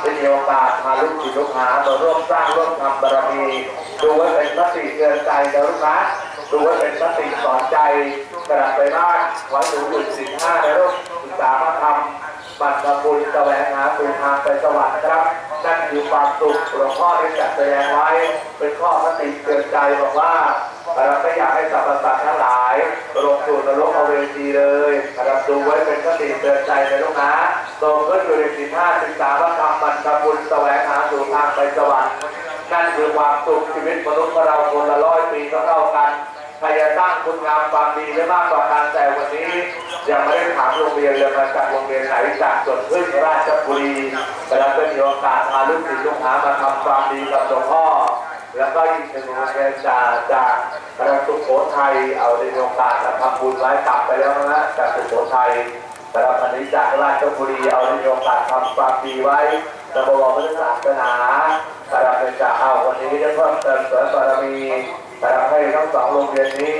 ได้มีโอกาสพาลูกศิษย์ลูกหามาร่วมสร้างร่วมทำบารมีดูไว้เป็นสติเตือนใจนะลูกนะดูไว้เป็นสติสอนใจกระดับไปบ้านขอให้หนูอยู่สิ่งห้านะลูกศึกษาพระธรรมบัตรบุญแสวงหาสู่ทางไปสวรรค์นะครับนั่นคือความสุขหลวงพ่อได้จัดแสดงไว้ เป็นข้อคติเตือนใจบอกว่าเราไม่อยากให้สรรพสัตว์ทั้งหลายลงสู่นรกเอาเวทีเลยนะครับดูไว้เป็นคติเตือนใจในลูกนะโตขึ้นอยู่ในสิบห้าศึกษาพระธรรม บรรพบุญแสวงหาสู่ทางไปสวรรค์นั่นคือความสุขชีวิตมนุษย์เราคนละร้อยปีก็เท่ากันใครจะสร้างคุณงามความดีได้มากกว่ากันแต่วันนี้ยังไม่ได้ถามโรงเรียนเลยมาจากโรงเรียนไหนจากสวนพึ่งราชบุรีแต่เราเป็นโอกาสพาลูกศิษย์ลูกหามาทำความดีกับหลวงพ่อ แล้วก็อีกหนึ่งโรงเรียนจากจากกระสุโขทัยเอาในโอกาสทำบุญไว้กลับไปแล้วนะจากสุโขทัยแต่เราพันนี้จากราชบุรีเอาในโอกาสทำความดีไว้ระบบพุทธศาสนาแต่เราเป็นจาเอาวันนี้ได้เพิ่มเติมเสริมบารมีแต่เราให้ทั้งสองโรงเรียนนี้